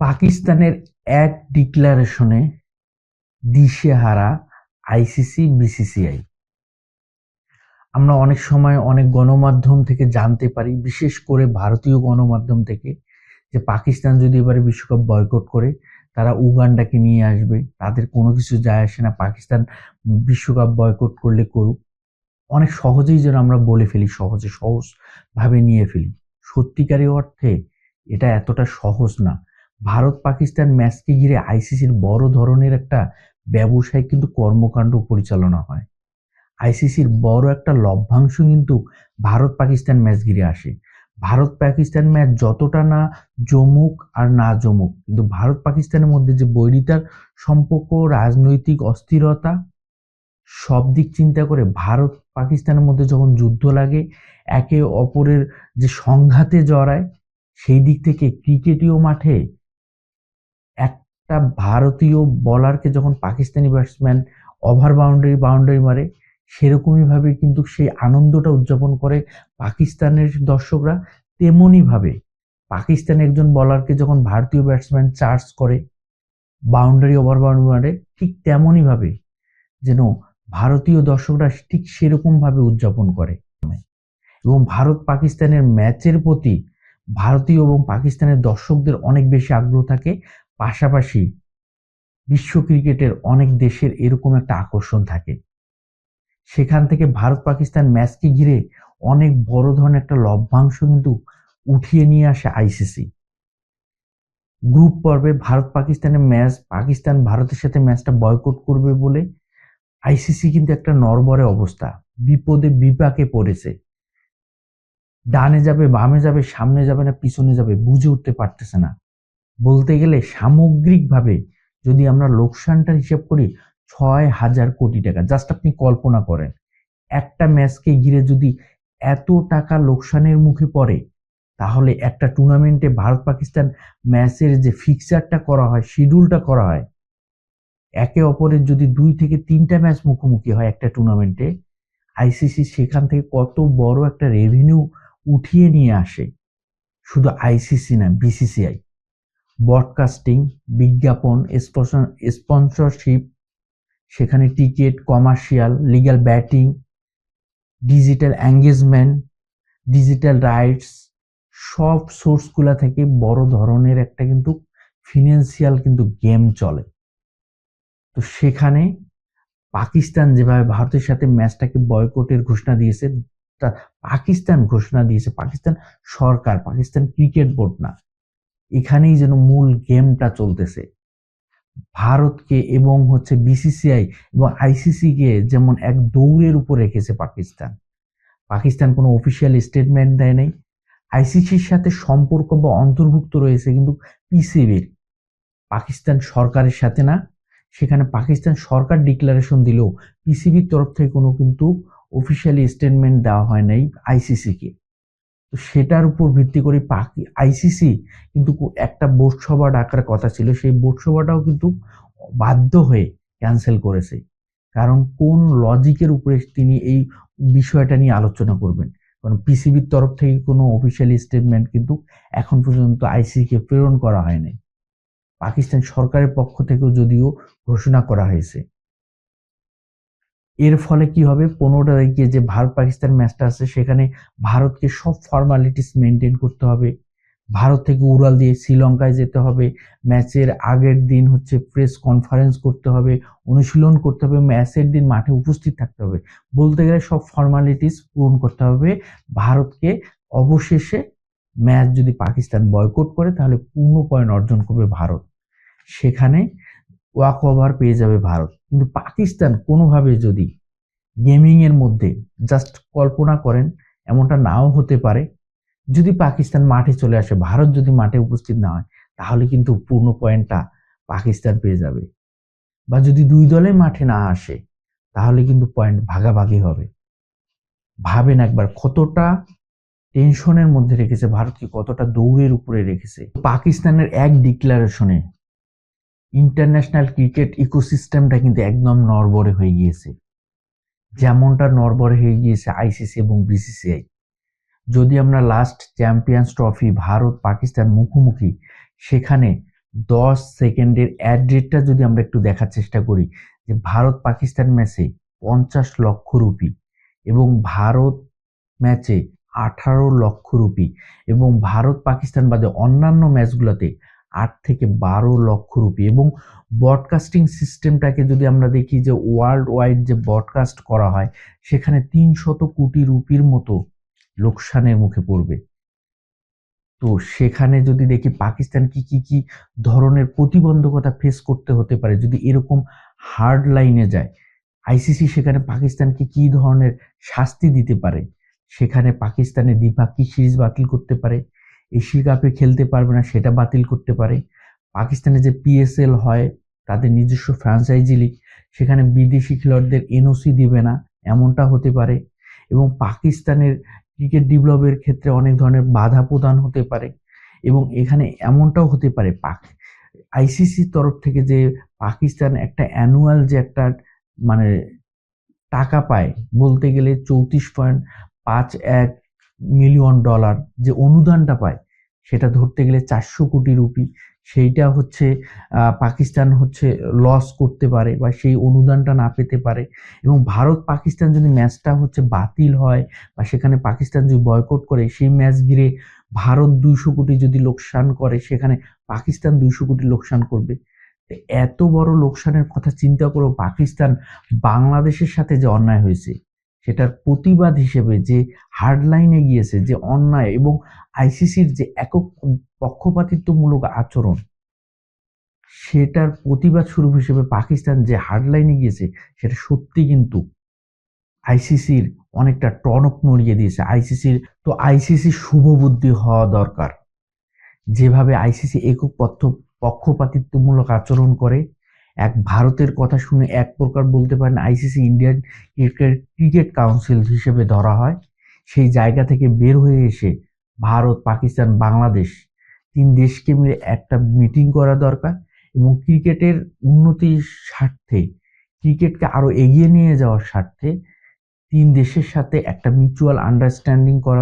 পাকিস্তানের এক ডিক্লারেশনে দিশেহারা আইসিসি বিসিসিআই আমরা অনেক সময় অনেক গণমাধ্যম থেকে জানতে পারি, বিশেষ করে ভারতীয় গণমাধ্যম থেকে, যে পাকিস্তান যদি এবারে বিশ্বকাপ বয়কট করে, তারা উগান্ডাকে নিয়ে আসবে, তাদের কোনো কিছু যায় আসে না, পাকিস্তান বিশ্বকাপ বয়কট করলে করুক। অনেক সহজেই যেন আমরা বলে ফেলি, সহজে সহজভাবে নিয়ে ফেলি। সত্যিকারী অর্থে এটা এতটা সহজ না। ভারত পাকিস্তান ম্যাচকে ঘিরে আইসিসির বড় ধরনের একটা ব্যবসায়িক কিন্তু কর্মকাণ্ড পরিচালনা হয়। আইসিসির বড় একটা লভ্যাংশ কিন্তু ভারত পাকিস্তান ম্যাচ ঘিরে আসে। ভারত পাকিস্তান ম্যাচ যতটা না জমুক আর না জমুক, কিন্তু ভারত পাকিস্তানের মধ্যে যে বৈরিতার সম্পর্ক, রাজনৈতিক অস্থিরতা, সব দিক চিন্তা করে ভারত পাকিস্তানের মধ্যে যখন যুদ্ধ লাগে, একে অপরের যে সংঘাতে জড়ায়, সেই দিক থেকে ক্রিকেটীয় মাঠে একটা ভারতীয় বলারকে যখন Pakistani batsman over boundary boundary মারে সেরকমইভাবে কিন্তু সেই আনন্দটা উদযাপন করে পাকিস্তানের দর্শকরা। তেমনইভাবে পাকিস্তান একজন বলারকে যখন ভারতীয় ব্যাটসম্যান চার্জ করে বাউন্ডারি ওভার বাউন্ডারি মারে, ঠিক তেমনইভাবে যেন ভারতীয় দর্শকরা ঠিক সেরকমভাবে উদযাপন করে। এবং ভারত পাকিস্তানের ম্যাচের প্রতি ভারতীয় এবং পাকিস্তানের দর্শকদের অনেক বেশি আগ্রহ থাকে। পাশাপাশি বিশ্ব ক্রিকেটের অনেক দেশের এরকম একটা আকর্ষণ থাকে। সেখান থেকে ভারত পাকিস্তান ম্যাচকে ঘিরে অনেক বড় ধরনের একটা লভ্যাংশ কিন্তু উঠিয়ে নিয়ে আসে আইসিসি। গ্রুপ পর্বে ভারত পাকিস্তানের ম্যাচ, পাকিস্তান ভারতের সাথে ম্যাচটা বয়কট করবে বলে আইসিসি কিন্তু একটা নরবরে অবস্থা। বিপদে বিপাকে পড়েছে। ডানে যাবে, বামে যাবে, সামনে যাবে না, পিছনে যাবে, বুঝে উঠতে পারতেছে না। বলতে গেলে সামগ্রিকভাবে যদি আমরা লোকসানটার হিসাব করি, ছয় হাজার কোটি টাকা। জাস্ট আপনি কল্পনা করেন, একটা ম্যাচকে ঘিরে যদি এত টাকা লোকসানের মুখে পড়ে, তাহলে একটা টুর্নামেন্টে ভারত পাকিস্তান ম্যাচের যে ফিক্সারটা করা হয়, শিডিউলটা করা হয়, একে অপরের যদি দুই থেকে তিনটা ম্যাচ মুখোমুখি হয় একটা টুর্নামেন্টে, আইসিসি সেখান থেকে কত বড় একটা রেভিনিউ উঠিয়ে নিয়ে আসে। শুধু আইসিসি না, বিসিসিআই। ব্রডকাস্টিং বিজ্ঞাপন স্পন্সরশিপ সেখানে ticket commercial legal batting digital engagement digital rights সব সোর্সগুলা থেকে বড় ধরনের একটা কিন্তু ফিনান্সিয়াল কিন্তু গেম চলে। তো সেখানে পাকিস্তান যেভাবে ভারতের সাথে ম্যাচটাকে বয়কটের ঘোষণা দিয়েছে পাকিস্তান ঘোষণা দিয়েছে, পাকিস্তান সরকার, পাকিস্তান ক্রিকেট বোর্ড না। এখানেই যেন মূল গেমটা চলতেছে। ভারতকে এবং হচ্ছে বিসিসিআই এবং আইসিসিকে যেমন এক দৌড়ের উপর রেখেছে পাকিস্তান। পাকিস্তান কোনো অফিসিয়াল স্টেটমেন্ট দেয় নাই। আইসিসির সাথে সম্পর্ক বা অন্তর্ভুক্ত রয়েছে কিন্তু পিসিবির পাকিস্তান সরকারের সাথে না। সেখানে পাকিস্তান সরকার ডিক্লারেশন দিলেও পিসিবির তরফ থেকে কোনো কিন্তু অফিসিয়ালি স্টেটমেন্ট দেওয়া হয় নাই আইসিসিকে তো সেটার উপর ভিত্তি করে পাকি আইসিসি কিন্তু একটা বোর্ড সভা ডাকার কথা ছিল। সেই বোর্ড সভাটাও কিন্তু বাধ্য হয়ে ক্যান্সেল করেছে। কারণ কোন লজিকের উপরে তিনি এই বিষয়টা নিয়ে আলোচনা করবেন? কারণ পিসিবির তরফ থেকে কোনো অফিসিয়ালি স্টেটমেন্ট কিন্তু এখন পর্যন্ত আইসিসিকে প্রেরণ করা হয়নি। পাকিস্তান সরকারের পক্ষ থেকেও যদিও ঘোষণা করা হয়েছে। এর ফলে কি হবে? পনেরো তারিখে যে ভারত পাকিস্তান ম্যাচটা আছে, সেখানে ভারতকে সব ফর্মালিটিস মেনটেন করতে হবে। ভারত থেকে উড়াল দিয়ে শ্রীলঙ্কায় যেতে হবে। ম্যাচের আগের দিন হচ্ছে প্রেস কনফারেন্স করতে হবে, অনুশীলন করতে হবে ম্যাচের দিন মাঠে উপস্থিত থাকতে হবে। বলতে গেলে সব ফর্মালিটিস পূরণ করতে হবে। ভারতকে অবশেষে ম্যাচ যদি পাকিস্তান বয়কট করে, তাহলে পূর্ণ পয়েন্ট অর্জন করবে ভারত। সেখানে ওয়াক ওভার পেয়ে যাবে ভারত। কিন্তু পাকিস্তান কোনোভাবে যদি গেমিংয়ের মধ্যে জাস্ট কল্পনা করেন, এমনটা নাও হতে পারে। যদি পাকিস্তান মাঠে চলে আসে, ভারত যদি মাঠে উপস্থিত না হয়, তাহলে কিন্তু পূর্ণ পয়েন্টটা পাকিস্তান পেয়ে যাবে। বা যদি দুই দলে মাঠে না আসে, তাহলে কিন্তু পয়েন্ট ভাগাভাগি হবে। ভাবেন একবার, কতটা টেনশনের মধ্যে রেখেছে ভারতকে, কতটা দৌড়ের উপরে রেখেছে। পাকিস্তানের এক ডিক্লারেশনে ইন্টারন্যাশনাল ক্রিকেট ইকোসিস্টেমটা কিন্তু একদম নরবরে হয়ে গিয়েছে। যেমনটা নরবরে হয়ে গিয়েছে আইসিসি এবং বিসিসিআই যদি আমরা last champions trophy Bharat, Pakistan মুখোমুখি, সেখানে দশ সেকেন্ডের অ্যাড রেটটা যদি আমরা একটু দেখার চেষ্টা করি, যে ভারত, পাকিস্তান ম্যাচে পঞ্চাশ লক্ষ রুপি এবং ভারত ম্যাচে আঠারো লক্ষ রুপি এবং ভারত, পাকিস্তান বাদে অন্যান্য ম্যাচগুলোতে আট থেকে বারো লক্ষ রুপি এবং ব্রডকাস্টিং সিস্টেমটাকে যদি আমরা দেখি যে ওয়ার্ল্ড ওয়াইড যে ব্রডকাস্ট করা হয়, সেখানে তিনশত কোটি রুপির মতো লোকসানের মুখে পড়বে। তো সেখানে যদি দেখি পাকিস্তান কি কি কি ধরনের প্রতিবন্ধকতা ফেস করতে হতে পারে, যদি এরকম হার্ড লাইনে যায় আইসিসি সেখানে পাকিস্তানকে কি ধরনের শাস্তি দিতে পারে? সেখানে পাকিস্তানের দ্বিপাক্ষিক সিরিজ বাতিল করতে পারে। এশিয়া কাপে খেলতে পারবে না, সেটা বাতিল করতে পারে। পাকিস্তানে যে পিএসএল হয়, তাদের নিজস্ব ফ্র্যাঞ্চাইজি লিগ সেখানে বিদেশি খেলোয়াড়দের এনওসি দিবে না, এমনটা হতে পারে। এবং পাকিস্তানের ক্রিকেট ডেভেলপের ক্ষেত্রে অনেক ধরনের বাধা প্রদান হতে পারে। এবং এখানে এমনটাও হতে পারে, পাক আইসিসির তরফ থেকে যে পাকিস্তান একটা অ্যানুয়াল যে একটা মানে টাকা পায়, বলতে গেলে চৌত্রিশ পয়েন্ট পাঁচ এক মিলিয়ন ডলার যে অনুদানটা পায় সেটা ধরতে গেলে চারশো কোটি রুপি। সেইটা হচ্ছে পাকিস্তান হচ্ছে লস করতে পারে বা সেই অনুদানটা না পেতে পারে। এবং ভারত পাকিস্তান যদি ম্যাচটা হচ্ছে বাতিল হয় বা সেখানে পাকিস্তান যদি বয়কট করে, সেই ম্যাচ ঘিরে ভারত দুইশো কোটি যদি লোকসান করে, সেখানে পাকিস্তান দুইশো কোটি লোকসান করবে। এত বড় লোকসানের কথা চিন্তা করেও পাকিস্তান বাংলাদেশের সাথে যে অন্যায় হয়েছে সেটার প্রতিবাদ হিসেবে যে হার্ডলাইনে গিয়েছে, যে অন্যায় এবং আইসিসির যে একক পক্ষপাতিত্বমূলক আচরণ, সেটার প্রতিবাদ স্বরূপ হিসেবে পাকিস্তান যে হার্ডলাইনে গিয়েছে, সেটা সত্যি কিন্তু আইসিসির অনেকটা টনক নড়িয়ে দিয়েছে। আইসিসির তো আইসিসির শুভবুদ্ধি হওয়া দরকার। যেভাবে আইসিসি একক পক্ষপাতিত্বমূলক আচরণ করে এক ভারতের কথা শুনে এক প্রকার বলতে পারেন ICC Indian cricket cricket council হিসেবে ধরা হয়। সেই জায়গা থেকে বের হয়ে এসে ভারত, পাকিস্তান, বাংলাদেশ তিন দেশকে মিলে একটা মিটিং করা দরকার এবং ক্রিকেটের উন্নতির স্বার্থে, ক্রিকেটকে আরও এগিয়ে নিয়ে যাওয়ার স্বার্থে তিন দেশের সাথে একটা মিউচুয়াল আন্ডারস্ট্যান্ডিং করা